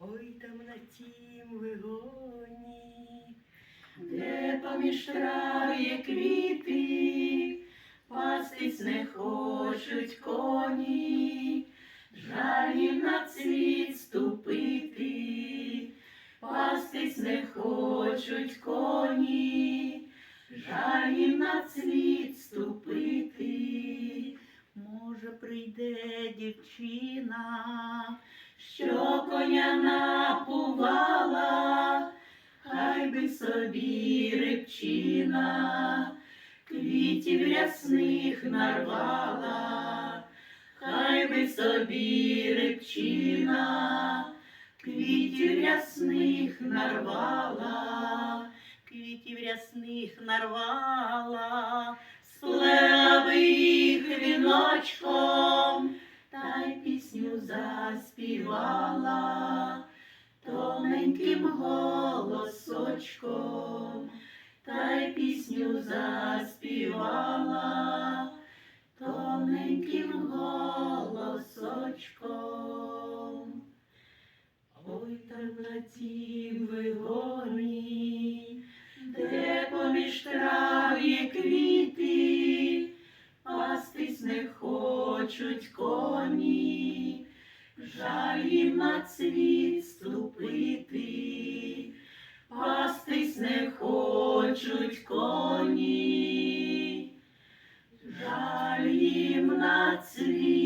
Ой там на тім вигоні, де поміж трав є квіти, пастись не хочуть коні, жаль на цвіт ступити, пастись не хочуть коні, жаль на цвіт ступити. може прийде дівчина, що коня напувала, хай би собі рибчина, квітів рясних нарвала, хай би собі рибчина, квітів рясних нарвала, квітів рясних нарвала, їх віночком, та й пісню заспівала голосочком, та й пісню заспівала тоненьким голосочком. Ой там на тім вигоні, де поміж трав є квіти, пастись не хочуть коні, жаль їм на цвіт Плачуть коні, жаль їм на цвіт.